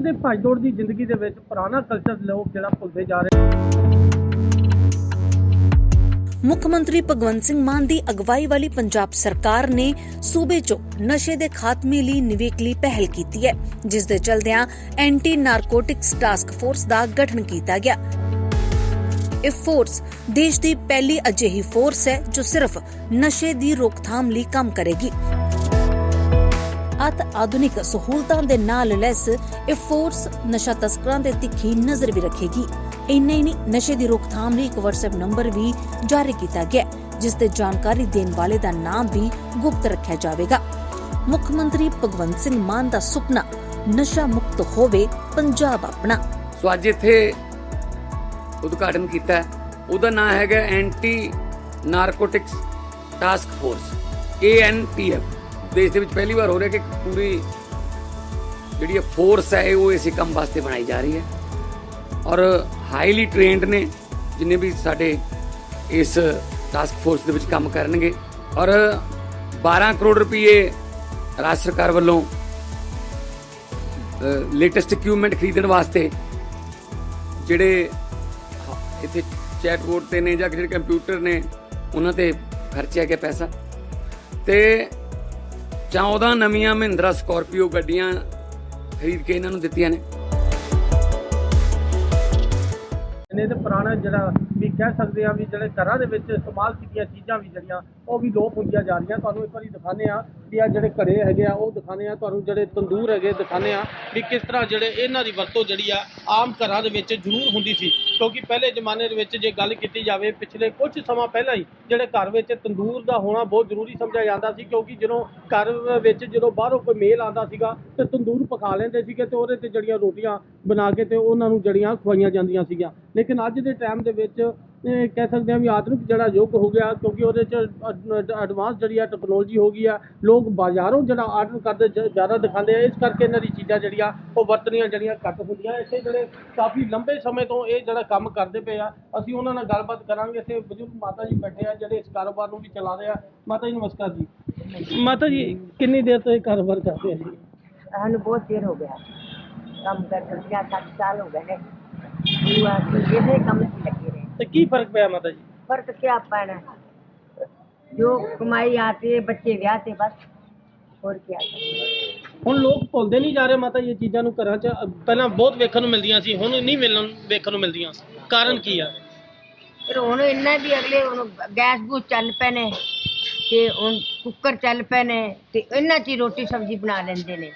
ਦੇ ਭੱਜ-ਦੌੜ ਦੀ ਜ਼ਿੰਦਗੀ ਦੇ ਵਿੱਚ ਪੁਰਾਣਾ ਕਲਚਰ ਲੋਕ ਜਿਹੜਾ ਭੁੱਲਦੇ ਜਾ ਰਹੇ? ਮੁੱਖ ਮੰਤਰੀ ਭਗਵੰਤ ਸਿੰਘ ਮਾਨ ਦੀ ਅਗਵਾਈ ਵਾਲੀ ਪੰਜਾਬ ਸਰਕਾਰ ਨੇ ਸੂਬੇ 'ਚੋਂ ਨਸ਼ੇ ਦੇ ਖਾਤਮੇ ਲਈ ਨਿਵੇਕਲੀ ਪਹਿਲ ਕੀਤੀ ਹੈ, ਜਿਸ ਦੇ ਚਲਦਿਆਂ ਐਂਟੀ ਨਾਰਕੋਟਿਕਸ ਟਾਸਕ ਫੋਰਸ ਦਾ ਗਠਨ ਕੀਤਾ ਗਿਆ। ਇਹ ਫੋਰਸ ਦੇਸ਼ ਦੀ ਪਹਿਲੀ ਅਜਿਹੀ ਫੋਰਸ ਹੈ ਜੋ ਸਿਰਫ ਨਸ਼ੇ ਦੀ ਰੋਕਥਾਮ ਲਈ ਕੰਮ ਕਰੇਗੀ। ਅਤ ਆਧੁਨਿਕ ਸਹੂਲਤਾਂ ਦੇ ਨਾਲ ਲੈਸ ਇਹ ਫੋਰਸ ਨਸ਼ਾ ਤਸਕਰਾਂ ਤੇ ਤਿੱਖੀ ਨਜ਼ਰ ਵੀ ਰੱਖੇਗੀ। ਇੰਨਾ ਹੀ ਨਹੀਂ, ਨਸ਼ੇ ਦੀ ਰੋਕਥਾਮ ਲਈ ਇੱਕ WhatsApp ਨੰਬਰ ਵੀ ਜਾਰੀ ਕੀਤਾ ਗਿਆ ਜਿਸ ਤੇ ਜਾਣਕਾਰੀ ਦੇਣ ਵਾਲੇ ਦਾ ਨਾਮ ਵੀ ਗੁਪਤ ਰੱਖਿਆ ਜਾਵੇਗਾ। ਮੁੱਖ ਮੰਤਰੀ ਭਗਵੰਤ ਸਿੰਘ ਮਾਨ ਦਾ ਸੁਪਨਾ, ਨਸ਼ਾ ਮੁਕਤ ਹੋਵੇ ਪੰਜਾਬ ਆਪਣਾ। ਸੋ ਅੱਜ ਇੱਥੇ ਉਦਘਾਟਨ ਕੀਤਾ ਉਹਦਾ ਨਾਮ ਹੈਗਾ anti narcotics task force ANTF ਦੇਸ਼ ਦੇ ਵਿੱਚ ਪਹਿਲੀ ਵਾਰ ਹੋ ਰਿਹਾ ਕਿ ਪੂਰੀ ਜਿਹੜੀ ਇਹ ਫੋਰਸ ਹੈ, ਉਹ ਇਸੇ ਕੰਮ ਵਾਸਤੇ ਬਣਾਈ ਜਾ ਰਹੀ ਹੈ। ਔਰ ਹਾਈਲੀ ਟ੍ਰੇਨਡ ਨੇ, ਜਿੰਨੇ ਵੀ ਸਾਡੇ ਇਸ ਟਾਸਕ ਫੋਰਸ ਦੇ ਵਿੱਚ ਕੰਮ ਕਰਨਗੇ। ਔਰ 12 ਕਰੋੜ ਰੁਪਏ ਰਾਜ ਸਰਕਾਰ ਵੱਲੋਂ ਲੇਟੈਸਟ ਇਕਵਿਪਮੈਂਟ ਖਰੀਦਣ ਵਾਸਤੇ ਜਿਹੜੇ ਇੱਥੇ ਚੈਟ ਤੇ ਨੇ ਜਾਂ ਜਿਹੜੇ ਕੰਪਿਊਟਰ ਨੇ, ਉਹਨਾਂ ਤੇ ਖਰਚਿਆ ਗਿਆ ਪੈਸਾ। ਤੇ 14 ਨਵੀਆਂ ਮਹਿੰਦਰਾ ਸਕਾਰਪੀਓ ਗੱਡੀਆਂ ਖਰੀਦ ਕੇ ਇਹਨਾਂ ਨੂੰ ਦਿੱਤੀਆਂ ਨੇ। ਨੇ ਤੇ ਪੁਰਾਣਾ ਜਿਹੜਾ ਵੀ ਕਹਿ ਸਕਦੇ ਆ ਵੀ ਜਿਹੜੇ ਘਰਾਂ ਦੇ ਵਿੱਚ ਇਸਤੇਮਾਲ ਕੀਤੀਆਂ ਚੀਜ਼ਾਂ ਵੀ ਜਿਹੜੀਆਂ, ਉਹ ਵੀ ਲੋਪ ਹੁੰਦੀਆਂ ਜਾ ਰਹੀਆਂ। ਤੁਹਾਨੂੰ ਇੱਕ ਵਾਰੀ ਦਿਖਾਣੇ ਆ ਵੀ ਆ ਜਿਹੜੇ ਘੜੇ ਹੈਗੇ ਆ, ਉਹ ਦਿਖਾਣੇ ਆ, ਤੁਹਾਨੂੰ ਜਿਹੜੇ ਤੰਦੂਰ ਹੈਗੇ ਦਿਖਾਣੇ ਆ ਵੀ ਕਿਸ ਤਰ੍ਹਾਂ ਜਿਹੜੇ ਇਹਨਾਂ ਦੀ ਵਰਤੋਂ ਜਿਹੜੀ ਆ ਆਮ ਘਰਾਂ ਦੇ ਵਿੱਚ ਜ਼ਰੂਰ ਹੁੰਦੀ ਸੀ। ਕਿਉਂਕਿ ਪਹਿਲੇ ਜ਼ਮਾਨੇ ਦੇ ਵਿੱਚ ਜੇ ਗੱਲ ਕੀਤੀ ਜਾਵੇ, ਪਿਛਲੇ ਕੁਝ ਸਮਾਂ ਪਹਿਲਾਂ ਹੀ ਜਿਹੜੇ ਘਰ ਵਿੱਚ ਤੰਦੂਰ ਦਾ ਹੋਣਾ ਬਹੁਤ ਜ਼ਰੂਰੀ ਸਮਝਿਆ ਜਾਂਦਾ ਸੀ, ਕਿਉਂਕਿ ਜਦੋਂ ਘਰ ਵਿੱਚ ਜਦੋਂ ਬਾਹਰੋਂ ਕੋਈ ਮੇਲ ਆਉਂਦਾ ਸੀਗਾ ਤੇ ਤੰਦੂਰ ਪਕਾ ਲੈਂਦੇ ਸੀਗੇ ਤੇ ਉਹਦੇ ਤੇ ਜਿਹੜੀਆਂ ਰੋਟੀਆਂ ਬਣਾ ਕੇ ਤੇ ਉਹਨਾਂ ਨੂੰ ਜੜੀਆਂ ਖਵਾਈਆਂ ਜਾਂਦੀਆਂ ਸੀਗੀਆਂ। ਲੇਕਿਨ ਅੱਜ ਦੇ ਟਾਈਮ ਦੇ ਵਿੱਚ ਇਹ ਕਹਿ ਸਕਦੇ ਆ ਵੀ ਆਧੁਨਿਕ ਜਿਹੜਾ ਯੁੱਗ ਹੋ ਗਿਆ, ਕਿਉਂਕਿ ਉਹਦੇ ਚ ਐਡਵਾਂਸ ਜਿਹੜੀ ਆ ਟੈਕਨੋਲੋਜੀ ਹੋ ਗਈ ਆ, ਲੋਕ ਬਾਜ਼ਾਰੋਂ ਜਿਹੜਾ ਆਰਡਰ ਕਰਦੇ ਜ਼ਿਆਦਾ ਦਿਖਾਉਂਦੇ ਆ, ਇਸ ਕਰਕੇ ਇਹਨਾਂ ਦੀ ਚੀਜ਼ਾਂ ਜਿਹੜੀਆਂ ਉਹ ਵਰਤਣੀਆਂ ਜਿਹੜੀਆਂ ਘੱਟ ਹੁੰਦੀਆਂ ਇੱਥੇ ਜਿਹੜੇ ਕਾਫੀ ਲੰਬੇ ਸਮੇਂ ਤੋਂ ਇਹ ਜਿਹੜਾ ਕੰਮ ਕਰਦੇ ਪਏ ਆ, ਅਸੀਂ ਉਹਨਾਂ ਨਾਲ ਗੱਲਬਾਤ ਕਰਾਂਗੇ, ਇੱਥੇ ਬਜ਼ੁਰਗ ਮਾਤਾ ਜੀ ਬੈਠੇ ਆ, ਜਿਹੜੇ ਇਸ ਕਾਰੋਬਾਰ ਨੂੰ ਵੀ ਚਲਾ ਰਹੇ ਆ। ਮਾਤਾ ਜੀ, ਨਮਸਕਾਰ ਜੀ। ਮਾਤਾ ਜੀ, ਕਿੰਨੀ ਦੇਰ ਤੋਂ ਇਹ ਕਾਰੋਬਾਰ ਕਰਦੇ ਆ ਜੀ? ਸਾਨੂੰ ਬਹੁਤ ਦੇਰ ਹੋ ਗਿਆ। ਕੰਮ ਕਰਦੇ 60 ਸਾਲ ਹੋ ਗਏ ਨੇ। ਇਹ ਕੰਮ ਲੱਗੇ ਤੇ ਕੀ ਫਰਕ ਪਿਆ ਮਾਤਾ ਜੀ फर्क क्या पैना जो कमाई आती है बच्चे ब्याहते बस और क्या करें ਹੁਣ ਲੋਕ ਭੁੱਲਦੇ ਨਹੀਂ ਜਾ ਰਹੇ ਮਾਤਾ ਜੀ ਇਹ ਚੀਜ਼ਾਂ ਨੂੰ ਘਰਾਂ 'ਚ ਅ, ਪਹਿਲਾਂ ਬਹੁਤ ਵੇਖਣ ਨੂੰ ਮਿਲਦੀਆਂ ਸੀ ਹੁਣ ਨਹੀਂ ਮਿਲਣ ਵੇਖਣ ਨੂੰ ਮਿਲਦੀਆਂ ਕਾਰਨ ਕੀ ਆ ਫਿਰ ਹੁਣ ਇੰਨਾ ਵੀ ਅਗਲੇ ਹੁਣ ਗੈਸ ਬੂਸ ਚੱਲ ਪਏ ਨੇ ਤੇ ਹੁਣ ਕੁੱਕਰ ਚੱਲ ਪਏ ਨੇ ਤੇ ਇਹਨਾਂ 'ਚ ਹੀ ਰੋਟੀ ਸਬਜ਼ੀ ਬਣਾ ਲੈਂਦੇ ਨੇ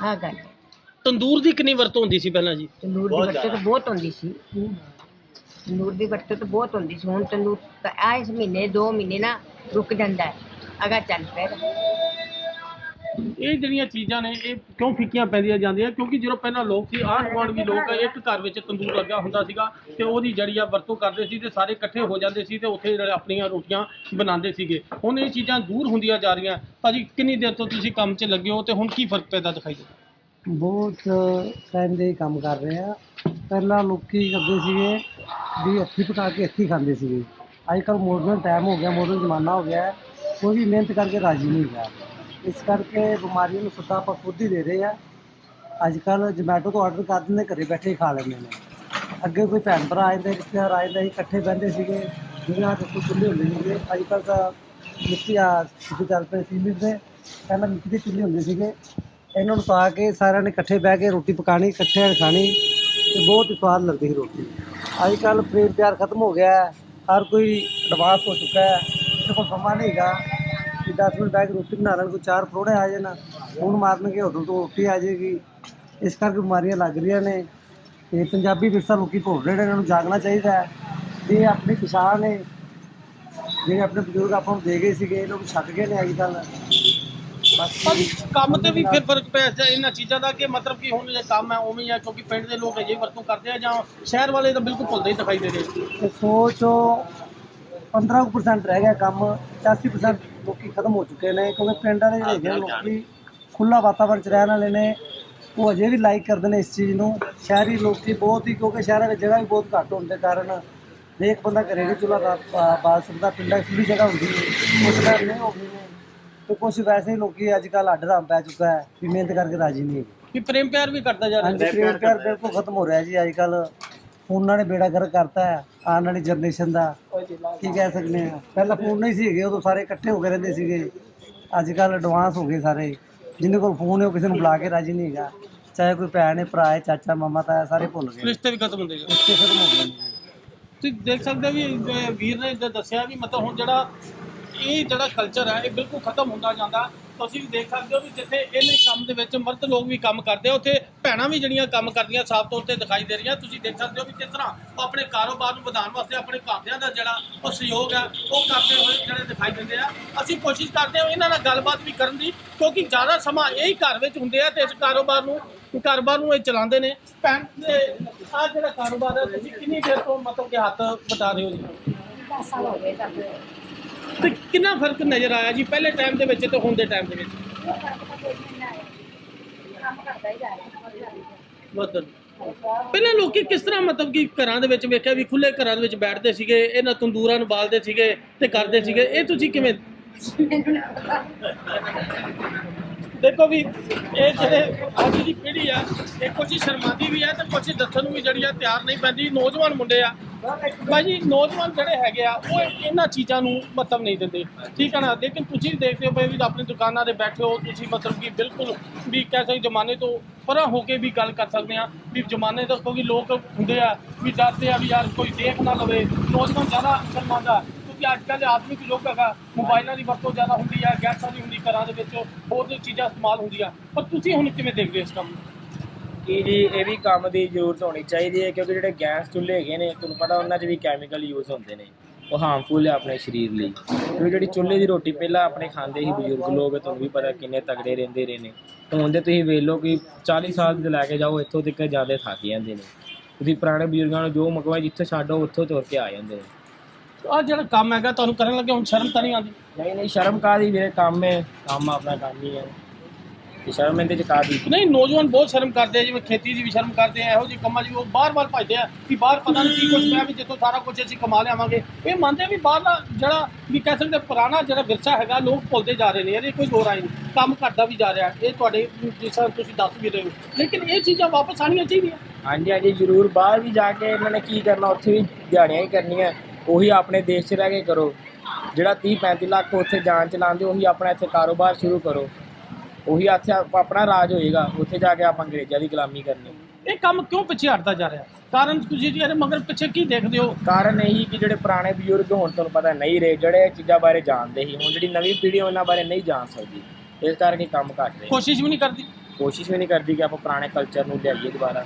ਆਹ ਗੱਲ ਹੈ। ਤੰਦੂਰ ਦੀ ਕਿੰਨੀ ਵਰਤੋਂ ਹੁੰਦੀ ਸੀ ਪਹਿਲਾਂ ਜੀ ਤੰਦੂਰ ਦੀ ਵਰਤੋਂ ਤਾਂ ਬਹੁਤ ਹੁੰਦੀ ਸੀ ਤੰਦੂਰ ਦੀ ਵਰਤੋਂ ਤਾਂ ਬਹੁਤ ਹੁੰਦੀ ਸੀ ਹੁਣ ਤੰਦੂਰ ਤਾਂ ਆ ਇਸ ਮਹੀਨੇ 2 ਮਹੀਨੇ ਨਾ ਰੁਕ ਜਾਂਦਾ ਹੈ ਅਗਾ ਚੱਲ ਪਏਗਾ ਇਹ ਜਿਹੜੀਆਂ ਚੀਜ਼ਾਂ ਨੇ ਇਹ ਕਿਉਂ ਫਿੱਕੀਆਂ ਪੈਂਦੀਆਂ ਜਾਂਦੀਆਂ? ਕਿਉਂਕਿ ਜਦੋਂ ਪਹਿਲਾਂ ਲੋਕ ਸੀ ਆਂਢ ਗੁਆਂਢ ਵੀ ਲੋਕ ਇੱਕ ਘਰ ਵਿੱਚ ਤੰਦੂਰ ਲੱਗਾ ਹੁੰਦਾ ਸੀਗਾ ਤੇ ਉਹਦੀ ਜੜੀ ਆ ਵਰਤੋਂ ਕਰਦੇ ਸੀ ਤੇ ਸਾਰੇ ਇਕੱਠੇ ਹੋ ਜਾਂਦੇ ਸੀ ਤੇ ਉੱਥੇ ਜਿਹੜੇ ਆਪਣੀਆਂ ਰੋਟੀਆਂ ਬਣਾਉਂਦੇ ਸੀਗੇ। ਹੁਣ ਇਹ ਚੀਜ਼ਾਂ ਦੂਰ ਹੁੰਦੀਆਂ ਜਾ ਰਹੀਆਂ। ਭਾਜੀ ਕਿੰਨੀ ਦੇਰ ਤੋਂ ਤੁਸੀਂ ਕੰਮ 'ਚ ਲੱਗੇ ਹੋ ਤੇ ਹੁਣ ਕੀ ਫ਼ਰਕ ਪੈਦਾ ਦਿਖਾਈ ਦੇ ਬਹੁਤ ਟਾਈਮ ਦੇ ਹੀ ਕੰਮ ਕਰ ਰਹੇ ਆ। ਪਹਿਲਾਂ ਲੋਕੀ ਕਰਦੇ ਸੀਗੇ ਵੀ ਹੱਥੀਂ ਪਕਾ ਕੇ ਹੱਥੀਂ ਖਾਂਦੇ ਸੀਗੇ। ਅੱਜ ਕੱਲ੍ਹ ਮਾਡਰਨ ਟਾਈਮ ਹੋ ਗਿਆ ਮਾਡਰਨ ਜ਼ਮਾਨਾ ਹੋ ਗਿਆ, ਕੋਈ ਵੀ ਮਿਹਨਤ ਕਰਕੇ ਰਾਜੀ ਨਹੀਂ ਹੈਗਾ। ਇਸ ਕਰਕੇ ਬਿਮਾਰੀਆਂ ਨੂੰ ਸੱਦਾ ਆਪਾਂ ਖੁਦ ਹੀ ਦੇ ਰਹੇ ਆ ਅੱਜ ਕੱਲ੍ਹ ਜਮੈਟੋ ਤੋਂ ਆਰਡਰ ਕਰ ਦਿੰਦੇ, ਘਰੇ ਬੈਠੇ ਹੀ ਖਾ ਲੈਂਦੇ ਨੇ। ਅੱਗੇ ਕੋਈ ਭੈਣ ਭਰਾ ਆ ਜਾਂਦੇ ਰਿਸ਼ਤੇਦਾਰ ਆ ਜਾਂਦੇ ਸੀ ਇਕੱਠੇ ਬਹਿੰਦੇ ਸੀਗੇ ਦੁਨੀਆ ਦੇ ਕੋਈ ਚੁੱਲ੍ਹੇ ਹੁੰਦੇ ਸੀਗੇ। ਅੱਜ ਕੱਲ੍ਹ ਤਾਂ ਮਿੱਟੀ ਆ ਸਿੱਧੇ ਚੱਲ ਪਏ ਸੀਮਿੰਟ ਦੇ, ਪਹਿਲਾਂ ਮਿੱਟੀ ਦੇ ਚੁੱਲ੍ਹੇ ਹੁੰਦੇ ਸੀਗੇ। ਇਹਨਾਂ ਨੂੰ ਪਾ ਕੇ ਸਾਰਿਆਂ ਨੇ ਇਕੱਠੇ ਬਹਿ ਕੇ ਰੋਟੀ ਪਕਾਣੀ ਇਕੱਠੇ ਖਾਣੀ ਤੇ ਬਹੁਤ ਹੀ ਸਵਾਦ ਲੱਗਦੀ ਸੀ ਰੋਟੀ। ਅੱਜ ਕੱਲ੍ਹ ਪ੍ਰੇਮ ਪਿਆਰ ਖਤਮ ਹੋ ਗਿਆ ਹੈ। ਹਰ ਕੋਈ ਐਡਵਾਂਸ ਹੋ ਚੁੱਕਾ ਹੈ। ਕਿਸੇ ਕੋਲ ਸਮਾਂ ਨਹੀਂ ਹੈਗਾ। ਕਿ 10 ਮਿੰਟ ਬਹਿ ਕੇ ਰੋਟੀ ਬਣਾ ਲੈਣ, ਕੋਈ ਚਾਰ ਪਰੋੜੇ ਆ ਜਾਣ ਫੋਨ ਮਾਰਨਗੇ, ਹੋਟਲ ਤੋਂ ਰੋਟੀ ਆ ਜਾਏਗੀ। ਇਸ ਕਰਕੇ ਬਿਮਾਰੀਆਂ ਲੱਗ ਰਹੀਆਂ ਨੇ। ਤੇ ਪੰਜਾਬੀ ਵਿਰਸਾ ਲੋਕੀ ਭੁੱਲ ਰਹੇ ਨੇ, ਇਹਨਾਂ ਨੂੰ ਜਾਗਣਾ ਚਾਹੀਦਾ ਹੈ। ਇਹ ਆਪਣੀ ਪਛਾਣ ਨੇ, ਜਿਹੜੇ ਆਪਣੇ ਬਜ਼ੁਰਗ ਆਪਾਂ ਨੂੰ ਦੇ ਗਏ ਸੀਗੇ ਇਹ ਲੋਕ ਛੱਡ ਗਏ ਨੇ ਅੱਜ ਕੱਲ੍ਹ ਭਾਜੀ ਕੰਮ ਤੇ ਵੀ ਫਿਰ ਫ਼ਰਕ ਪਿਆ ਇਸ- ਇਹਨਾਂ ਚੀਜ਼ਾਂ ਦਾ ਕਿ ਮਤਲਬ ਕਿ ਹੁਣ ਜੇ ਕੰਮ ਹੈ ਉਵੇਂ ਹੀ ਆ ਕਿਉਂਕਿ ਪਿੰਡ ਦੇ ਲੋਕ ਅਜੇ ਵਰਤੋਂ ਕਰਦੇ ਆ ਜਾਂ ਸ਼ਹਿਰ ਵਾਲੇ ਤਾਂ ਬਿਲਕੁਲ ਭੁੱਲਦੇ ਹੀ ਦਿਖਾਈ ਦੇ ਰਹੇ ਤੇ 100 ਚੋਂ 15% ਰਹਿ ਗਿਆ ਕੰਮ 80% ਲੋਕੀ ਖਤਮ ਹੋ ਚੁੱਕੇ ਨੇ ਕਿਉਂਕਿ ਪਿੰਡਾਂ ਦੇ ਜਿਹੜੇ ਹੈਗੇ ਨੇ ਲੋਕੀ ਖੁੱਲਾ ਵਾਤਾਵਰਣ ਚ ਰਹਿਣ ਵਾਲੇ ਨੇ ਉਹ ਅਜੇ ਵੀ ਲਾਈਕ ਕਰਦੇ ਨੇ ਇਸ ਚੀਜ਼ ਨੂੰ। ਸ਼ਹਿਰੀ ਲੋਕੀ ਬਹੁਤ ਹੀ ਕਿਉਂਕਿ ਸ਼ਹਿਰਾਂ ਵਿੱਚ ਜਗ੍ਹਾ ਵੀ ਬਹੁਤ ਘੱਟ ਹੋਣ ਦੇ ਕਾਰਨ ਹਰੇਕ ਬੰਦਾ ਘਰੇ ਨਹੀਂ ਚੁੱਲ੍ਹਾ ਬਾ- ਬਾਲ ਸਕਦਾ ਪਿੰਡਾਂ 'ਚ ਖੁੱਲੀ ਜਗ੍ਹਾ ਹੁੰਦੀ ਹੈ ਉਸ ਕਾਰਨ ਨਹੀਂ ਹੋ ਗਈ ਤੇ ਕੁਝ ਵੈਸੇ ਹੀ ਲੋਕੀ ਅੱਜ ਕੱਲ ਅੱਡ ਰਾਮ ਪੈ ਚੁੱਕਾ ਹੈ ਵੀ ਮਿਹਨਤ ਕਰਕੇ ਰਾਜੀ ਨਹੀਂ ਹੈਗੇ। ਕਿ ਪ੍ਰੇਮ ਪਿਆਰ ਵੀ ਕਰਦਾ ਜਾ ਰਿਹਾ। ਹਾਂਜੀ ਪ੍ਰੇਮ ਪਿਆਰ ਬਿਲਕੁਲ ਖਤਮ ਹੋ ਰਿਹਾ ਜੀ ਅੱਜ ਕੱਲ ਫੋਨਾਂ ਨੇ ਬੇੜਾ ਗਰਕ ਕਰਤਾ ਹੈ ਆਉਣ ਵਾਲੀ ਜਨਰੇਸ਼ਨ ਦਾ। ਕੀ ਕਹਿ ਸਕਦੇ ਆ ਪਹਿਲਾਂ ਫੋਨ ਨਹੀਂ ਸੀ ਹੈਗੇ ਉਦੋਂ ਸਾਰੇ ਇਕੱਠੇ ਹੋ ਕੇ ਰਹਿੰਦੇ ਸੀਗੇ। ਅੱਜ ਕੱਲ ਐਡਵਾਂਸ ਹੋ ਗਏ ਸਾਰੇ। ਜਿਹਦੇ ਕੋਲ ਫੋਨ ਹੈ ਉਹ ਕਿਸੇ ਨੂੰ ਬੁਲਾ ਕੇ ਰਾਜੀ ਨਹੀਂ ਹੈਗਾ। ਚਾਹੇ ਕੋਈ ਭੈਣ ਹੈ ਭਰਾ ਹੈ ਚਾਚਾ ਮਾਮਾ ਤਾਇਆ ਸਾਰੇ ਭੁੱਲ ਗਏ। ਰਿਸ਼ਤੇ ਵੀ ਖਤਮ ਹੁੰਦੇ ਗਏ। ਰਿਸ਼ਤੇ ਖਤਮ ਹੋ ਗਏ। ਨੇ ਜੀ। ਤੁਸੀਂ ਦੇਖ ਸਕਦੇ ਹੋ ਵੀ ਵੀਰ ਨੇ ਜੋ ਦੱਸਿਆ ਵੀ ਮਤਲਬ ਹੁਣ ਜਿਹੜਾ ਇਹ ਜਿਹੜਾ ਕਲਚਰ ਹੈ, ਇਹ ਬਿਲਕੁਲ ਖਤਮ ਹੁੰਦਾ ਜਾਂਦਾ। ਤੁਸੀਂ ਵੀ ਦੇਖ ਸਕਦੇ ਹੋ ਵੀ ਜਿੱਥੇ ਇਹਨੇ ਕੰਮ ਦੇ ਵਿੱਚ ਮਰਦ ਲੋਕ ਵੀ ਕੰਮ ਕਰਦੇ ਆ, ਉੱਥੇ ਭੈਣਾਂ ਵੀ ਜਿਹੜੀਆਂ ਕੰਮ ਕਰਦੀਆਂ, ਸਾਫ਼ ਤੌਰ ਤੇ ਦਿਖਾਈ ਦੇ ਰਹੀਆਂ। ਤੁਸੀਂ ਦੇਖ ਸਕਦੇ ਹੋ ਵੀ ਕਿਸ ਤਰ੍ਹਾਂ ਉਹ ਆਪਣੇ ਕਾਰੋਬਾਰ ਨੂੰ ਵਧਾਉਣ ਵਾਸਤੇ ਆਪਣੇ ਘਰਦਿਆਂ ਦਾ ਜਿਹੜਾ ਉਹ ਸਹਿਯੋਗ ਹੈ, ਉਹ ਕਰਦੇ ਹੋਏ ਜਿਹੜੇ ਦਿਖਾਈ ਦਿੰਦੇ ਆ। ਅਸੀਂ ਕੋਸ਼ਿਸ਼ ਕਰਦੇ ਹਾਂ ਇਹਨਾਂ ਨਾਲ ਗੱਲਬਾਤ ਵੀ ਕਰਨ ਦੀ, ਕਿਉਂਕਿ ਜ਼ਿਆਦਾ ਸਮਾਂ ਇਹੀ ਘਰ ਵਿੱਚ ਹੁੰਦੇ ਆ ਤੇ ਇਸ ਕਾਰੋਬਾਰ ਨੂੰ ਕਾਰੋਬਾਰ ਨੂੰ ਇਹ ਚਲਾਉਂਦੇ ਨੇ। ਭੈਣ ਆ ਜਿਹੜਾ ਕਾਰੋਬਾਰ ਹੈ, ਤੁਸੀਂ ਕਿੰਨੀ ਦੇਰ ਤੋਂ ਮਤਲਬ ਕਿ ਹੱਥ ਬਤਾ ਰਹੇ ਹੋ ਜੀ? ਤੇ ਕਿੰਨਾ ਫ਼ਰਕ ਨਜ਼ਰ ਆਇਆ ਜੀ? ਪਹਿਲੇ ਟਾਈਮ ਦੇ ਵਿੱਚ ਤੇ ਹੁਣ ਦੇ ਟਾਈਮ ਦੇ ਵਿੱਚ? ਬਦਲ ਪਹਿਲਾਂ ਲੋਕੀ ਕਿਸ ਤਰ੍ਹਾਂ ਮਤਲਬ ਕਿ ਘਰਾਂ ਦੇ ਵਿੱਚ ਵੇਖਿਆ ਵੀ ਖੁੱਲੇ ਘਰਾਂ ਦੇ ਵਿੱਚ ਬੈਠਦੇ ਸੀਗੇ ਇਹਨਾਂ ਤੰਦੂਰਾਂ ਨੂੰ ਬਾਲਦੇ ਸੀਗੇ ਤੇ ਕਰਦੇ ਸੀਗੇ? ਇਹ ਤੁਸੀਂ ਕਿਵੇਂ ਦੇਖੋ ਵੀ ਇਹ ਜਿਹੜੇ ਅੱਜ ਦੀ ਪੀੜ੍ਹੀ ਆ ਇਹ ਕੁਝ ਸ਼ਰਮਾਂਦੀ ਵੀ ਆ ਤੇ ਕੁਝ ਦੱਸਣ ਨੂੰ ਵੀ ਜਿਹੜੀ ਆ ਤਿਆਰ ਨਹੀਂ ਪੈਂਦੀ, ਨੌਜਵਾਨ ਮੁੰਡੇ ਆ। ਭਾਜੀ, ਨੌਜਵਾਨ ਜਿਹੜੇ ਹੈਗੇ ਆ, ਉਹ ਇਹਨਾਂ ਚੀਜ਼ਾਂ ਨੂੰ ਮਤਲਬ ਨਹੀਂ ਦਿੰਦੇ। ਠੀਕ ਹੈ ਨਾ? ਲੇਕਿਨ ਤੁਸੀਂ ਦੇਖਦੇ ਹੋ ਵੀ ਆਪਣੀ ਦੁਕਾਨਾਂ ਤੇ ਬੈਠੇ ਹੋ, ਤੁਸੀਂ ਮਤਲਬ ਕਿ ਬਿਲਕੁਲ ਵੀ ਕਹਿ ਸਕਦੇ ਜ਼ਮਾਨੇ ਤੋਂ ਪਰਾਂ ਹੋ ਕੇ ਵੀ ਗੱਲ ਕਰ ਸਕਦੇ ਆ, ਵੀ ਜ਼ਮਾਨੇ ਤੋਂ ਕਿਉਂਕਿ ਲੋਕ ਹੁੰਦੇ ਆ, ਵੀ ਦੱਸਦੇ ਆ ਵੀ ਯਾਰ ਕੋਈ ਦੇਖ ਨਾ ਲਵੇ, ਨੌਜਵਾਨ ਜ਼ਿਆਦਾ ਸ਼ਰਮਾਂਦਾ ਕਿਉਂਕਿ ਅੱਜ ਕੱਲ੍ਹ ਆਦਮਿਕ ਯੁੱਗ ਹੈਗਾ, ਮੋਬਾਈਲਾਂ ਦੀ ਵਰਤੋਂ ਜ਼ਿਆਦਾ ਹੁੰਦੀ ਹੈ ਗੈਸਾਂ ਦੀ ਹੁੰਦੀ, ਘਰਾਂ ਦੇ ਵਿੱਚ ਹੋਰ ਵੀ ਚੀਜ਼ਾਂ ਇਸਤੇਮਾਲ ਹੁੰਦੀਆਂ। ਪਰ ਤੁਸੀਂ ਹੁਣ ਕਿਵੇਂ ਦੇਖਦੇ ਹੋ ਇਸ ਕੰਮ ਨੂੰ? ਕਿ ਜੀ, ਇਹ ਵੀ ਕੰਮ ਦੀ ਜ਼ਰੂਰਤ ਹੋਣੀ ਚਾਹੀਦੀ ਹੈ, ਕਿਉਂਕਿ ਜਿਹੜੇ ਗੈਸ ਚੁੱਲ੍ਹੇ ਹੈਗੇ ਨੇ, ਤੁਹਾਨੂੰ ਪਤਾ ਉਹਨਾਂ 'ਚ ਵੀ ਕੈਮੀਕਲ ਯੂਜ਼ ਹੁੰਦੇ ਨੇ। ਉਹ ਹਾਰਮਫੁਲ ਹੈ ਆਪਣੇ ਸਰੀਰ ਲਈ। ਕਿਉਂਕਿ ਜਿਹੜੀ ਚੁੱਲ੍ਹੇ ਦੀ ਰੋਟੀ ਪਹਿਲਾਂ ਆਪਣੇ ਖਾਂਦੇ ਸੀ ਬਜ਼ੁਰਗ ਲੋਕ, ਤੁਹਾਨੂੰ ਵੀ ਪਤਾ ਕਿੰਨੇ ਤਗੜੇ ਰਹਿੰਦੇ ਰਹੇ ਨੇ। ਹੁਣ ਦੇ ਤੁਸੀਂ ਵੇਖ ਲਓ ਕਿ 40 ਸਾਲ ਦੇ ਲੈ ਕੇ ਜਾਓ, ਇੱਥੋਂ ਤੱਕ ਜ਼ਿਆਦਾ ਥੱਕ ਜਾਂਦੇ ਨੇ। ਤੁਸੀਂ ਪੁਰਾਣੇ ਬਜ਼ੁਰਗਾਂ ਨੂੰ ਜੋ ਮਕਵਾ ਜਿੱਥੇ ਛੱਡੋ ਉੱਥੋਂ ਤੁਰ ਕੇ ਆ ਜਾਂਦੇ ਨੇ। ਆਹ ਜਿਹੜਾ ਕੰਮ ਹੈਗਾ ਤੁਹਾਨੂੰ ਕਰਨ ਲੱਗੇ ਹੁਣ ਸ਼ਰਮ ਤਾਂ ਨਹੀਂ ਆਉਂਦੀ? ਨਹੀਂ ਨਹੀਂ ਸ਼ਰਮ ਕਾਦੀ ਵੀਰੇ? ਕੰਮ ਹੈ ਕੰਮ ਆਪਣਾ ਕੰਮ ਹੀ। ਹੈ ਤੇ ਸ਼ਰਮ ਇਹਦੇ ਚ ਕਾਦੀ ਨਹੀਂ ਨੌਜਵਾਨ ਬਹੁਤ ਸ਼ਰਮ ਕਰਦੇ ਆ ਜਿਵੇਂ ਖੇਤੀ ਦੀ ਵੀ ਸ਼ਰਮ ਕਰਦੇ ਆ ਇਹੋ ਜਿਹੇ ਕੰਮਾਂ 'ਚ ਵੀ ਉਹ ਬਾਰ-ਬਾਰ ਭੱਜਦੇ ਆ ਕਿ ਬਾਹਰ ਪਤਾ ਨਹੀਂ ਕੀ ਕੁਝ ਪਿਆ ਵੀ ਜਿੱਥੋਂ ਸਾਰਾ ਕੁਝ ਅਸੀਂ ਕਮਾ ਲਿਆਵਾਂਗੇ। ਇਹ ਮੰਨਦੇ ਆ ਵੀ ਬਾਹਰਲਾ ਜਿਹੜਾ ਵੀ ਕਹਿ ਸਕਦੇ ਪੁਰਾਣਾ ਜਿਹੜਾ ਵਿਰਸਾ ਹੈਗਾ ਲੋਕ ਭੁੱਲਦੇ ਜਾ ਰਹੇ ਨੇ ਇਹਦੇ ਕੋਈ ਦੋ ਰਾਏ ਨਹੀਂ ਕੰਮ ਘਟਦਾ ਵੀ ਜਾ ਰਿਹਾ। ਇਹ ਤੁਹਾਡੇ ਜਿਸ ਤਰ੍ਹਾਂ ਤੁਸੀਂ ਦੱਸ ਵੀ ਰਹੇ ਹੋ। ਲੇਕਿਨ ਇਹ ਚੀਜ਼ਾਂ ਵਾਪਸ ਆਉਣੀਆਂ ਚਾਹੀਦੀਆਂ। ਹਾਂਜੀ ਹਾਂਜੀ ਜ਼ਰੂਰ ਬਾਹਰ ਵੀ ਜਾ ਕੇ ਇਹਨਾਂ ਨੇ ਕੀ ਕਰਨਾ ਉੱਥੇ ਵੀ ਦਿਹਾੜੀਆਂ ਹੀ ਕਰਨੀਆਂ। ਉਹੀ ਆਪਣੇ ਦੇਸ਼ 'ਚ ਰਹਿ ਕੇ ਕਰੋ। ਜਿਹੜਾ 30 35 ਲੱਖ ਉੱਥੇ ਜਾਨ ਚਲਾਉਂਦੇ ਉਹੀ ਆਪਣਾ ਇੱਥੇ ਕਾਰੋਬਾਰ ਸ਼ੁਰੂ ਕਰੋ। ਉਹੀ ਇੱਥੇ ਆਪ- ਆਪਣਾ ਰਾਜ ਹੋਏਗਾ ਉੱਥੇ ਜਾ ਕੇ ਆਪਾਂ ਅੰਗਰੇਜ਼ਾਂ ਦੀ ਗੁਲਾਮੀ ਕਰਨੀ। ਇਹ ਕੰਮ ਕਿਉਂ ਪਿੱਛੇ ਹਟਦਾ ਜਾ ਰਿਹਾ? ਕਾਰਨ ਤੁਸੀਂ ਜੀ ਇਹਦੇ ਮਗਰ ਪਿੱਛੇ ਕੀ ਦੇਖਦੇ ਹੋ? ਕਾਰਨ ਇਹੀ ਕਿ ਜਿਹੜੇ ਪੁਰਾਣੇ ਬਜ਼ੁਰਗ ਹੁਣ ਤੁਹਾਨੂੰ ਪਤਾ ਨਹੀਂ ਰਹੇ ਜਿਹੜੇ ਇਹ ਚੀਜ਼ਾਂ ਬਾਰੇ ਜਾਣਦੇ ਸੀ ਹੁਣ ਜਿਹੜੀ ਨਵੀਂ ਪੀੜ੍ਹੀ ਉਹਨਾਂ ਬਾਰੇ ਨਹੀਂ ਜਾਣ ਸਕਦੀ। ਇਸ ਕਰਕੇ ਕੰਮ ਘੱਟ ਰਿਹਾ। ਕੋਸ਼ਿਸ਼ ਵੀ ਨਹੀਂ ਕਰਦੀ? ਕੋਸ਼ਿਸ਼ ਵੀ ਨਹੀਂ ਕਰਦੀ ਕਿ ਆਪਾਂ ਪੁਰਾਣੇ ਕਲਚਰ ਨੂੰ ਲਿਆਈਏ ਦੁਬਾਰਾ।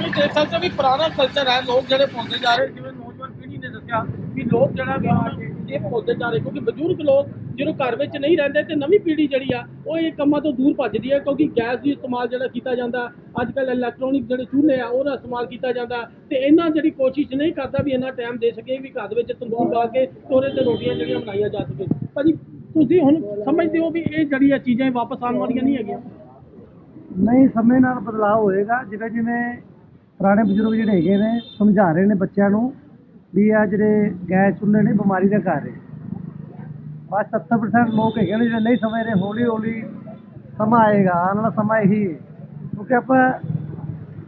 ਤੁਸੀਂ ਦੇਖ ਸਕਦੇ ਹੋ ਵੀ ਪੁਰਾਣਾ ਕਲਚਰ ਹੈ, ਲੋਕ ਜਿਹੜੇ ਭੁੱਲਦੇ ਜਾ ਰਹੇ, ਜਿਵੇਂ ਨੌਜਵਾਨ ਪੀੜ੍ਹੀ ਨੇ ਦੱਸਿਆ ਵੀ ਲੋਕ ਜਿਹੜਾ ਵੀ ਇਹ ਭੁੱਲਦੇ ਜਾ ਰਹੇ ਕਿਉਂਕਿ ਬਜ਼ੁਰਗ ਲੋਕ ਜਦੋਂ ਘਰ ਵਿੱਚ ਨਹੀਂ ਰਹਿੰਦੇ ਤੇ ਨਵੀਂ ਪੀੜ੍ਹੀ ਜਿਹੜੀ ਆ, ਉਹ ਇਹ ਕੰਮਾਂ ਤੋਂ ਦੂਰ ਭੱਜਦੀ ਹੈ ਕਿਉਂਕਿ ਗੈਸ ਦੀ ਇਸਤੇਮਾਲ ਜਿਹੜਾ ਕੀਤਾ ਜਾਂਦਾ ਅੱਜ ਕੱਲ੍ਹ ਇਲੈਕਟ੍ਰੋਨਿਕ ਜਿਹੜੇ ਚੁੱਲ੍ਹੇ ਆ, ਉਹਦਾ ਇਸਤੇਮਾਲ ਕੀਤਾ ਜਾਂਦਾ ਤੇ ਇਹਨਾਂ ਜਿਹੜੀ ਕੋਸ਼ਿਸ਼ ਨਹੀਂ ਕਰਦਾ ਵੀ ਇੰਨਾ ਟਾਈਮ ਦੇ ਸਕੇ ਵੀ ਘਰ ਵਿੱਚ ਤੰਦੂਰ ਬਾਲ ਕੇ ਤੋਰੇ ਤੇ ਰੋਟੀਆਂ ਜਿਹੜੀਆਂ ਬਣਾਈਆਂ ਜਾ ਸਕੇ। ਭਾਜੀ, ਤੁਸੀਂ ਹੁਣ ਸਮਝਦੇ ਹੋ ਵੀ ਇਹ ਜਿਹੜੀਆਂ ਚੀਜ਼ਾਂ ਇਹ ਵਾਪਸ ਆਉਣ ਵਾਲੀਆਂ ਨਹੀਂ ਹੈਗੀਆਂ? ਨਹੀਂ, ਸਮੇਂ ਨਾਲ ਬਦਲਾਅ ਹੋਏਗਾ। ਜਿਵੇਂ ਜਿਵੇਂ ਪੁਰਾਣੇ ਬਜ਼ੁਰਗ ਜਿਹੜੇ ਹੈਗੇ ਨੇ, ਸਮਝਾ ਰਹੇ ਨੇ ਬੱਚਿਆਂ ਨੂੰ ਵੀ ਆ ਜਿਹੜੇ ਗੈਸ ਚੁੱਲ੍ਹੇ ਨੇ, ਬਿਮਾਰੀ ਦਾ ਘਰ ਹੈ। ਬਸ 70% ਲੋਕ ਹੈਗੇ ਨੇ ਜਿਹੜੇ ਨਹੀਂ ਸਮਝ ਰਹੇ, ਹੌਲੀ ਹੌਲੀ ਸਮਾਂ ਆਏਗਾ, ਆਉਣ ਵਾਲਾ ਸਮਾਂ ਇਹੀ ਹੈ। ਕਿਉਂਕਿ ਆਪਾਂ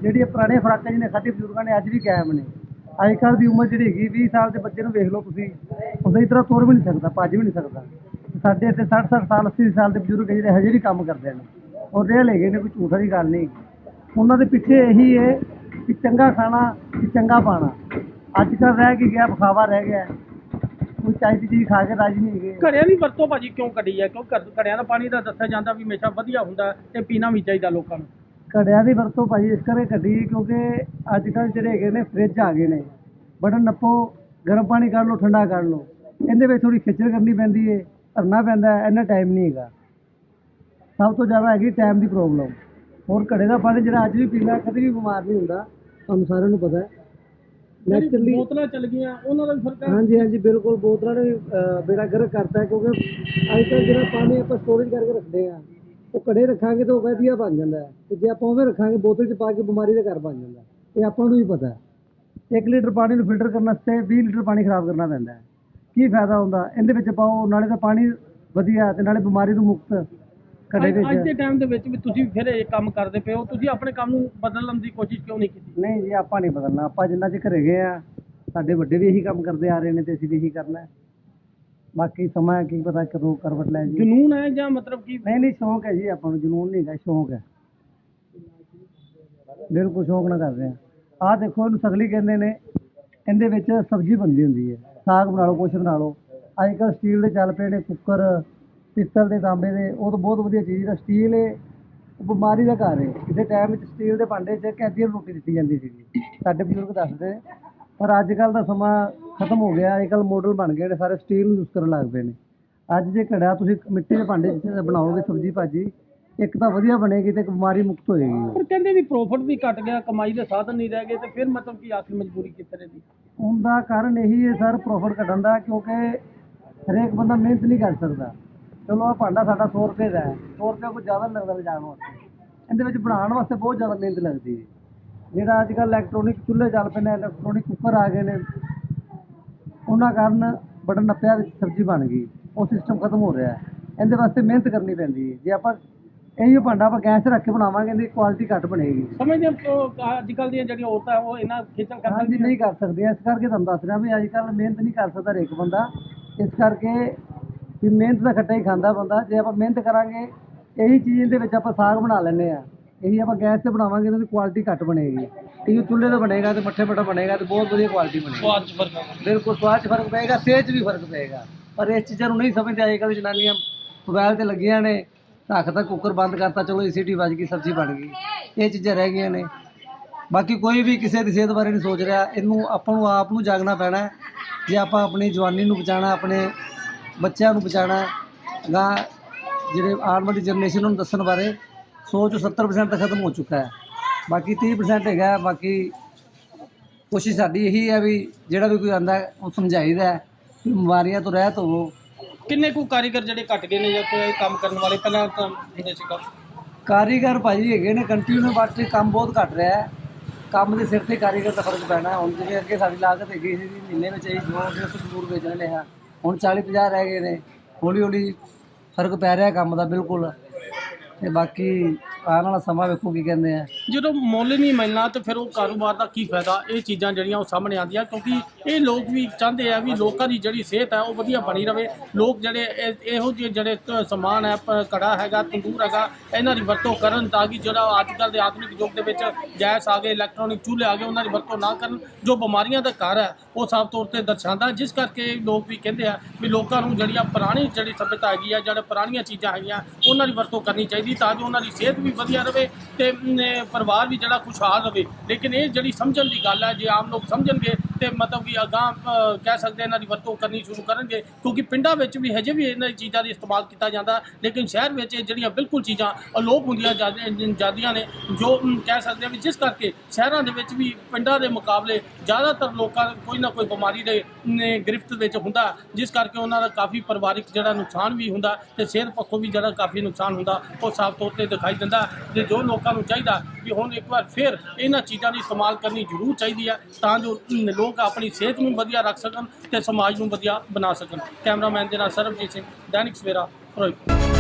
ਜਿਹੜੀਆਂ ਪੁਰਾਣੇ ਖੁਰਾਕਾਂ ਜਿਹਨੇ ਖਾਧੀ ਬਜ਼ੁਰਗਾਂ ਨੇ ਅੱਜ ਵੀ ਕਾਇਮ ਨੇ। ਅੱਜ ਕੱਲ੍ਹ ਦੀ ਉਮਰ ਜਿਹੜੀ ਹੈਗੀ 20 ਸਾਲ ਦੇ ਬੱਚੇ ਨੂੰ ਵੇਖ ਲਓ ਤੁਸੀਂ ਉਹ ਸਹੀ ਤਰ੍ਹਾਂ ਤੁਰ ਵੀ ਨਹੀਂ ਸਕਦਾ, ਭੱਜ ਵੀ ਨਹੀਂ ਸਕਦਾ। ਸਾਡੇ ਇੱਥੇ 60 60 ਸਾਲ 80 ਸਾਲ ਦੇ ਬਜ਼ੁਰਗ ਹੈ ਜਿਹੜੇ ਹਜੇ ਵੀ ਕੰਮ ਕਰਦੇ ਨੇ ਔਰ ਰੇਲ ਹੈਗੇ ਨੇ, ਕੋਈ ਝੂਠ ਵਾਲੀ ਗੱਲ ਨਹੀਂ। ਉਹਨਾਂ ਦੇ ਪਿੱਛੇ ਇਹੀ ਹੈ ਕਿ ਚੰਗਾ ਖਾਣਾ ਕਿ ਚੰਗਾ ਪਾਣਾ। ਅੱਜ ਕੱਲ੍ਹ ਰਹਿ ਕੀ ਗਿਆ ਵਿਖਾਵਾ ਰਹਿ ਗਿਆ। ਕੋਈ ਚਾਹੀਦੀ ਚੀਜ਼ ਖਾ ਕੇ ਰਾਜੀ ਨਹੀਂ ਹੈਗੇ। ਘੜਿਆਂ ਦੀ ਵਰਤੋਂ ਭਾਜੀ ਕਿਉਂ ਕੱਢੀ ਹੈ? ਕਿਉਂ ਘੜ- ਘੜਿਆਂ ਦਾ ਪਾਣੀ ਦਾ ਦੱਸਿਆ ਜਾਂਦਾ ਵੀ ਹਮੇਸ਼ਾ ਵਧੀਆ ਹੁੰਦਾ ਤੇ ਪੀਣਾ ਵੀ ਚਾਹੀਦਾ ਲੋਕਾਂ ਨੂੰ। ਘੜਿਆਂ ਦੀ ਵਰਤੋਂ ਭਾਜੀ ਇਸ ਕਰਕੇ ਕੱਢੀ ਕਿਉਂਕਿ ਅੱਜ ਕੱਲ੍ਹ ਜਿਹੜੇ ਹੈਗੇ ਨੇ ਫ੍ਰਿਜ ਆ ਗਏ ਨੇ। ਬਟਨ ਨੱਪੋ ਗਰਮ ਪਾਣੀ ਕੱਢ ਲਓ ਠੰਡਾ ਕੱਢ ਲਓ। ਇਹਦੇ ਵਿੱਚ ਥੋੜੀ ਖਿਚੜ ਕਰਨੀ ਪੈਂਦੀ ਹੈ ਭਰਨਾ ਪੈਂਦਾ ਇੰਨਾ ਟਾਈਮ ਨਹੀਂ ਹੈਗਾ। ਸਭ ਤੋਂ ਜ਼ਿਆਦਾ ਹੈਗੀ ਟਾਈਮ ਦੀ ਪ੍ਰੋਬਲਮ ਹੋਰ ਘੜੇ ਦਾ ਪਾਣੀ ਜਿਹੜਾ ਅੱਜ ਵੀ ਪੀਂਦਾ ਕਦੇ ਵੀ ਬਿਮਾਰ ਨਹੀਂ ਹੁੰਦਾ ਤੁਹਾਨੂੰ ਸਾਰਿਆਂ ਨੂੰ ਪਤਾ ਹੈ। ਨੈਚੁਰਲੀ ਬੋਤਲਾਂ ਚੱਲ ਗਈਆਂ ਉਹਨਾਂ ਦਾ ਵੀ ਫ਼ਰਕ ਹੈ। ਹਾਂਜੀ ਹਾਂਜੀ ਬਿਲਕੁਲ ਬੋਤਲਾਂ ਨੇ ਬੇੜਾ ਗਰਕ ਕਰਤਾ ਕਿਉਂਕਿ ਅੱਜ ਕੱਲ੍ਹ ਜਿਹੜਾ ਪਾਣੀ ਆਪਾਂ ਸਟੋਰੇਜ ਕਰਕੇ ਰੱਖਦੇ ਆ ਉਹ ਘੜੇ ਰੱਖਾਂਗੇ ਤਾਂ ਉਹ ਵਧੀਆ ਬਣ ਜਾਂਦਾ ਹੈ ਤੇ ਜੇ ਆਪਾਂ ਉਵੇਂ ਰੱਖਾਂਗੇ ਬੋਤਲ 'ਚ ਪਾ ਕੇ ਬਿਮਾਰੀ ਦਾ ਘਰ ਬਣ ਜਾਂਦਾ। ਇਹ ਆਪਾਂ ਨੂੰ ਵੀ ਪਤਾ ਹੈ। 1 ਲੀਟਰ ਪਾਣੀ ਨੂੰ ਫਿਲਟਰ ਕਰਨ ਵਾਸਤੇ 20 ਲੀਟਰ ਪਾਣੀ ਖਰਾਬ ਕਰਨਾ ਪੈਂਦਾ ਹੈ। ਕੀ ਫਾਇਦਾ ਹੁੰਦਾ? ਇਹਦੇ ਵਿੱਚ ਪਾਓ ਨਾਲੇ ਤਾਂ ਪਾਣੀ ਵਧੀਆ ਤੇ ਨਾਲੇ ਬਿਮਾਰੀ ਤੋਂ ਮੁਕਤ ਘੜੇ ਅੱਜ ਅੱਜ ਦੇ ਟਾਈਮ ਦੇ ਵਿੱਚ ਵੀ ਤੁਸੀਂ ਫਿਰ ਇਹ ਕੰਮ ਕਰਦੇ ਪਏ ਹੋ ਤੁਸੀਂ ਆਪਣੇ ਕੰਮ ਨੂੰ ਬਦਲਣ ਦੀ ਕੋਸ਼ਿਸ਼ ਕਿਉਂ ਨਹੀਂ ਕੀਤੀ? ਨਹੀਂ ਜੀ ਆਪਾਂ ਨਹੀਂ ਬਦਲਣਾ। ਆਪਾਂ ਜਿੰਨਾ ਚਿਰ ਗਏ ਆ ਸਾਡੇ ਵੱਡੇ ਵੀ ਇਹੀ ਕੰਮ ਕਰਦੇ ਆ ਰਹੇ ਨੇ ਤੇ ਅਸੀਂ ਵੀ ਇਹੀ ਕਰਨਾ ਹੈ। ਬਾਕੀ ਸਮਾਂ ਕੀ ਪਤਾ ਕਦੋਂ ਕਰਵਟ ਲੈ ਜੀ ਜਨੂਨ ਹੈ ਜਾਂ ਮਤਲਬ ਕਿ ਨਹੀਂ ਨਹੀਂ ਸ਼ੌਂਕ ਹੈ ਜੀ ਆਪਾਂ ਨੂੰ। ਜਨੂਨ ਨਹੀਂ ਹੈਗਾ ਸ਼ੌਂਕ ਹੈ। ਬਿਲਕੁਲ ਸ਼ੌਂਕ ਨਾਲ ਕਰ ਰਹੇ ਆ ਆਹ ਦੇਖੋ ਇਹਨੂੰ ਸਗਲੀ ਕਹਿੰਦੇ ਨੇ ਇਹਦੇ ਵਿੱਚ ਸਬਜ਼ੀ ਬਣਦੀ ਹੁੰਦੀ ਹੈ। ਸਾਗ ਬਣਾ ਲਓ ਕੁਛ ਬਣਾ ਲਓ। ਅੱਜ ਕੱਲ੍ਹ ਸਟੀਲ ਦੇ ਚੱਲ ਪਏ ਨੇ ਕੁੱਕਰ ਪਿੱਤਲ ਦੇ ਤਾਂਬੇ ਦੇ ਉਹ ਤਾਂ ਬਹੁਤ ਵਧੀਆ ਚੀਜ਼ ਹੈ ਸਟੀਲ ਹੈ ਉਹ ਬਿਮਾਰੀ ਦਾ ਘਰ ਹੈ। ਕਿਸੇ ਟਾਈਮ ਵਿੱਚ ਸਟੀਲ ਦੇ ਭਾਂਡੇ 'ਚ ਕੈਦੀਆਂ ਨੂੰ ਰੋਟੀ ਦਿੱਤੀ ਜਾਂਦੀ ਸੀਗੀ। ਸਾਡੇ ਬਜ਼ੁਰਗ ਦੱਸਦੇ ਪਰ ਅੱਜ ਕੱਲ੍ਹ ਦਾ ਸਮਾਂ ਖਤਮ ਹੋ ਗਿਆ ਅੱਜ ਕੱਲ੍ਹ ਮਾਡਲ ਬਣ ਗਏ ਨੇ ਸਾਰੇ ਸਟੀਲ ਨੂੰ ਯੂਜ਼ ਕਰਨ ਲੱਗ ਪਏ ਨੇ। ਅੱਜ ਜੇ ਘੜਾ ਤੁਸੀਂ ਮਿੱਟੀ ਦੇ ਭਾਂਡੇ 'ਚ ਬਣਾਓਗੇ ਸਬਜ਼ੀ ਭਾਜੀ ਇੱਕ ਤਾਂ ਵਧੀਆ ਬਣੇਗੀ ਤੇ ਬਿਮਾਰੀ ਮੁਕਤ ਹੋਏਗੀ। ਪਰ ਕਹਿੰਦੇ ਵੀ ਪ੍ਰੋਫਿਟ ਵੀ ਘਟ ਗਿਆ ਕਮਾਈ ਦੇ ਸਾਧਨ ਨਹੀਂ ਰਹਿ ਗਏ ਤੇ ਫਿਰ ਮਤਲਬ ਕਿ ਆਖਿਰ ਮਜਬੂਰੀ ਕਿੱਥੇ ਰਹੀ ਉਹਦਾ ਕਾਰਨ ਇਹੀ ਹੈ ਸਰ ਪ੍ਰੋਫਿਟ ਘਟਣ ਦਾ ਕਿਉਂਕਿ ਹਰੇਕ ਬੰਦਾ ਮਿਹਨਤ ਨਹੀਂ ਕਰ ਸਕਦਾ। ਚਲੋ ਆ ਭਾਂਡਾ ਸਾਡਾ 100 ਰੁਪਏ ਦਾ ਹੈ। 100 ਰੁਪਏ ਕੋਈ ਜ਼ਿਆਦਾ ਨਹੀਂ ਲੱਗਦਾ ਲਿਜਾਣ ਵਾਸਤੇ। ਇਹਦੇ ਵਿੱਚ ਬਣਾਉਣ ਵਾਸਤੇ ਬਹੁਤ ਜ਼ਿਆਦਾ ਮਿਹਨਤ ਲੱਗਦੀ ਹੈ। ਜਿਹੜਾ ਅੱਜ ਕੱਲ੍ਹ ਇਲੈਕਟ੍ਰੋਨਿਕ ਚੁੱਲ੍ਹੇ ਚੱਲ ਪਏ ਨੇ ਇਲੈਕਟ੍ਰੋਨਿਕ ਕੁੱਕਰ ਆ ਗਏ ਨੇ ਉਹਨਾਂ ਕਾਰਨ ਬਟਨ ਨੱਪਿਆ ਵਿੱਚ ਸਬਜ਼ੀ ਬਣ ਗਈ। ਉਹ ਸਿਸਟਮ ਖਤਮ ਹੋ ਰਿਹਾ ਹੈ। ਇਹਦੇ ਵਾਸਤੇ ਮਿਹਨਤ ਕਰਨੀ ਪੈਂਦੀ ਹੈ। ਜੇ ਆਪਾਂ ਇਹੀ ਭਾਂਡਾ ਆਪਾਂ ਗੈਸ 'ਤੇ ਰੱਖ ਕੇ ਬਣਾਵਾਂਗੇ ਇਹਦੀ ਕੁਆਲਿਟੀ ਘੱਟ ਬਣੇਗੀ। ਸਮਝਦੇ ਹੋ ਅੱਜ ਕੱਲ ਦੀਆਂ ਜਿਹੜੀਆਂ ਔਰਤਾਂ ਉਹ ਇਹਨਾਂ ਖੇਚਲ ਕਰ ਹਾਂਜੀ ਸਕਦੀਆਂ? ਨਹੀਂ ਕਰ ਸਕਦੀਆਂ। ਇਸ ਕਰਕੇ ਤੁਹਾਨੂੰ ਦੱਸ ਰਿਹਾ ਵੀ ਅੱਜ ਕੱਲ੍ਹ ਮਿਹਨਤ ਨਹੀਂ ਕਰ ਸਕਦਾ ਹਰੇਕ ਬੰਦਾ। ਇਸ ਕਰਕੇ ਵੀ ਮਿਹਨਤ ਦਾ ਖੱਟਾ ਹੀ ਖਾਂਦਾ ਬੰਦਾ ਜੇ ਆਪਾਂ ਮਿਹਨਤ ਕਰਾਂਗੇ ਇਹੀ ਚੀਜ਼ ਦੇ ਵਿੱਚ ਆਪਾਂ ਸਾਗ ਬਣਾ ਲੈਂਦੇ ਆ ਇਹੀ ਆਪਾਂ ਗੈਸ ਤੇ ਬਣਾਵਾਂਗੇ ਤਾਂ ਕੁਆਲਿਟੀ ਘੱਟ ਬਣੇਗੀ। ਇਹ ਚੁੱਲ੍ਹੇ ਤੇ ਬਣੇਗਾ ਤੇ ਮੱਠੇ ਮੱਠਾ ਬਣੇਗਾ ਤੇ ਬਹੁਤ ਵਧੀਆ ਕੁਆਲਿਟੀ ਬਣੇਗੀ। ਸਵਾਦ ਚ ਫ਼ਰਕ ਹੈ ਬਿਲਕੁਲ ਸਵਾਦ 'ਚ ਫ਼ਰਕ ਪਏਗਾ ਸਿਹਤ 'ਚ ਵੀ ਫ਼ਰਕ ਪਏਗਾ। ਪਰ ਇਸ ਚੀਜ਼ਾਂ ਨੂੰ ਨਹੀਂ ਸਮਝਦੇ ਅੱਜ ਕੱਲ੍ਹ ਜਨਾਨੀਆਂ ਮੋਬਾਈਲ ਤੇ ਲੱਗੀਆਂ ਨੇ ਧੱਕ ਤੱਕ ਕੁੱਕਰ ਬੰਦ ਕਰਤਾ ਚਲੋ ਸੀਟੀ ਵੱਜ ਗਈ ਸਬਜ਼ੀ ਬਣ ਗਈ। ਇਹ ਚੀਜ਼ਾਂ ਰਹਿ ਗਈਆਂ ਨੇ। ਬਾਕੀ ਕੋਈ ਵੀ ਕਿਸੇ ਦੀ ਸਿਹਤ ਬਾਰੇ ਨਹੀਂ ਸੋਚ ਰਿਹਾ ਇਹਨੂੰ ਆਪਾਂ ਨੂੰ ਆਪ ਨੂੰ ਜਾਗਣਾ ਪੈਣਾ। ਜੇ ਆਪਾਂ ਆਪਣੀ ਜਵਾਨੀ ਨੂੰ ਬਚਾਉਣਾ ਆਪਣੇ ਬੱਚਿਆਂ ਨੂੰ ਬਚਾਉਣਾ ਗਾ ਜਿਹੜੇ ਆਉਣ ਵਾਲੀ ਜਨਰੇਸ਼ਨ ਨੂੰ ਦੱਸਣ ਬਾਰੇ ਸੋਚ 70% ਤਾਂ ਖਤਮ ਹੋ ਚੁੱਕਾ ਹੈ। ਬਾਕੀ 30% ਹੈਗਾ। ਬਾਕੀ ਕੋਸ਼ਿਸ਼ ਸਾਡੀ ਇਹੀ ਹੈ ਵੀ ਜਿਹੜਾ ਵੀ ਕੋਈ ਆਂਦਾ ਉਹ ਸਮਝਾਈਦਾ ਹੈ ਵੀ ਬਿਮਾਰੀਆਂ ਤੋਂ ਰਹਿਤ ਹੋਵੋ। ਕਿੰਨੇ ਕੁ ਕਾਰੀਗਰ ਜਿਹੜੇ ਘਟ ਗਏ ਨੇ ਜਾਂ ਕੋਈ ਕੰਮ ਕਰਨ ਵਾਲੇ? ਪਹਿਲਾਂ ਤਾਂ ਹੁੰਦੇ ਸੀ ਕੰਮ ਕਾਰੀਗਰ ਭਾਜੀ ਹੈਗੇ ਨੇ ਕੰਟੀਨਿਊ ਬਟ ਕੰਮ ਬਹੁਤ ਘਟ ਰਿਹਾ ਹੈ। ਕੰਮ ਦੇ ਸਿਰ ਤੇ ਕਾਰੀਗਰ ਦਾ ਫ਼ਰਕ ਪੈਣਾ ਹੁਣ ਜਿਵੇਂ ਅੱਗੇ ਸਾਡੀ ਲਾਗਤ ਹੈਗੀ ਸੀ ਮਹੀਨੇ ਵਿੱਚ ਜੋ ਜੋ ਦੂਰ ਵੇਚਣੇ ਨੇ ਆ ਹੁਣ 40 50 ਰਹਿ ਗਏ ਨੇ। ਹੌਲੀ ਹੌਲੀ ਫ਼ਰਕ ਪੈ ਰਿਹਾ ਕੰਮ ਦਾ, ਬਿਲਕੁਲ। ਤੇ ਬਾਕੀ ਆਉਣ ਵਾਲਾ ਸਮਾਂ ਵੇਖੋ ਕੀ ਕਹਿੰਦੇ ਆ। ਜਦੋਂ ਮੁੱਲ ਨਹੀਂ ਮਿਲਣਾ ਤੇ ਫਿਰ ਉਹ ਕਾਰੋਬਾਰ ਦਾ ਕੀ ਫਾਇਦਾ? ਇਹ ਚੀਜ਼ਾਂ ਜਿਹੜੀਆਂ ਉਹ ਸਾਹਮਣੇ ਆਉਂਦੀਆਂ ਕਿਉਂਕਿ ਇਹ ਲੋਕ ਵੀ ਚਾਹੁੰਦੇ ਆ ਵੀ ਲੋਕਾਂ ਦੀ ਜਿਹੜੀ ਸਿਹਤ ਹੈ ਉਹ ਵਧੀਆ ਬਣੀ ਰਵੇ। ਲੋਕ ਜਿਹੜੇ ਇਹ- ਇਹੋ ਜਿਹੇ ਜਿਹੜੇ ਤ- ਸਮਾਨ ਹੈ ਪ- ਕੜਾ ਹੈਗਾ, ਤੰਦੂਰ ਹੈਗਾ, ਇਹਨਾਂ ਦੀ ਵਰਤੋਂ ਕਰਨ ਤਾਂ ਕਿ ਜਿਹੜਾ ਅੱਜ ਕੱਲ੍ਹ ਦੇ ਆਧੁਨਿਕ ਯੁੱਗ ਦੇ ਵਿੱਚ ਗੈਸ ਆ ਗਏ ਇਲੈਕਟ੍ਰੋਨਿਕ ਚੁੱਲ੍ਹੇ ਆ ਗਏ, ਉਹਨਾਂ ਦੀ ਵਰਤੋਂ ਨਾ ਕਰਨ। ਜੋ ਬਿਮਾਰੀਆਂ ਦਾ ਘਰ ਹੈ ਉਹ ਸਾਫ਼ ਤੌਰ ਤੇ ਦਰਸਾਉਂਦਾ। ਜਿਸ ਕਰਕੇ ਲੋਕ ਵੀ ਕਹਿੰਦੇ ਆ ਵੀ ਲੋਕਾਂ ਨੂੰ ਜਿਹੜੀਆਂ ਪੁਰਾਣੀ ਜਿਹੜੀ ਸਭਿਅਤਾ ਹੈਗੀ ਆ, ਜਿਹੜੇ ਪੁਰਾਣੀਆਂ ਚੀਜ਼ਾਂ ਹੈਗੀਆਂ, ਉਹਨਾਂ ਦੀ ਵਰਤੋਂ ਕਰਨੀ ਚਾਹੀਦੀ ਤਾਂ ਜੋ ਉਹਨਾਂ ਦੀ ਸਿਹਤ ਵੀ ਵਧੀਆ ਰਵੇ ਤੇ ਪਰਿਵਾਰ ਵੀ ਜਿਹੜਾ ਖੁਸ਼ਹਾਲ ਰਵੇ। ਲੇਕਿਨ ਇਹ ਜਿਹੜੀ ਸਮਝਣ ਦੀ ਗੱਲ ਹੈ, ਜੇ ਆਮ ਲੋਕ ਸਮਝਣਗੇ ਤੇ ਮਤਲਬ ਕਿ ਅਗਾਂਹ ਕਹਿ ਸਕਦੇ ਇਹਨਾਂ ਦੀ ਵਰਤੋਂ ਕਰਨੀ ਸ਼ੁਰੂ ਕਰਨਗੇ, ਕਿਉਂਕਿ ਪਿੰਡਾਂ ਵਿੱਚ ਵੀ ਹਜੇ ਵੀ ਇਹਨਾਂ ਚੀਜ਼ਾਂ ਦਾ ਇਸਤੇਮਾਲ ਕੀਤਾ ਜਾਂਦਾ, ਲੇਕਿਨ ਸ਼ਹਿਰ ਵਿੱਚ ਇਹ ਜਿਹੜੀਆਂ ਬਿਲਕੁਲ ਚੀਜ਼ਾਂ ਅਲੋਪ ਹੁੰਦੀਆਂ ਜਾਂਦੀਆਂ ਨੇ, ਜੋ ਕਹਿ ਸਕਦੇ ਆ ਵੀ ਜਿਸ ਕਰਕੇ ਸ਼ਹਿਰਾਂ ਦੇ ਵਿੱਚ ਵੀ ਪਿੰਡਾਂ ਦੇ ਮੁਕਾਬਲੇ ਜ਼ਿਆਦਾਤਰ ਲੋਕਾਂ ਕੋਈ ਨਾ ਕੋਈ ਬਿਮਾਰੀ ਦੇ ਗ੍ਰਿਫਤ ਵਿੱਚ ਹੁੰਦਾ, ਜਿਸ ਕਰਕੇ ਉਹਨਾਂ ਦਾ ਕਾਫੀ ਪਰਿਵਾਰਿਕ ਜਿਹੜਾ ਨੁਕਸਾਨ ਵੀ ਹੁੰਦਾ ਤੇ ਸਿਹਤ ਪੱਖੋਂ ਵੀ ਜਿਹੜਾ ਕਾਫੀ ਨੁਕਸਾਨ ਹੁੰਦਾ, ਉਹ ਸਾਫ਼ ਤੌਰ ਤੇ ਦਿਖਾਈ ਦਿੰਦਾ। ਤੇ ਜੋ ਲੋਕਾਂ ਨੂੰ ਚਾਹੀਦਾ ਕਿ ਹੁਣ ਇੱਕ ਵਾਰ ਫਿਰ ਇਹਨਾਂ ਚੀਜ਼ਾਂ ਦੀ ਇਸਤੇਮਾਲ ਕਰਨੀ ਜ਼ਰੂਰ ਚਾਹੀਦੀ ਹੈ ਤਾਂ ਜੋ ਲੋਕ ਆਪਣੀ ਸਿਹਤ ਨੂੰ ਵਧੀਆ ਰੱਖ ਸਕਣ ਤੇ ਸਮਾਜ ਨੂੰ ਵਧੀਆ ਬਣਾ ਸਕਣ। ਕੈਮਰਾਮੈਨ ਦੇ ਨਾਲ ਸਰਬਜੀਤ ਸਿੰਘ, ਦੈਨਿਕ ਸਵੇਰਾ, ਫਿਰੋਜ਼ਪੁਰ।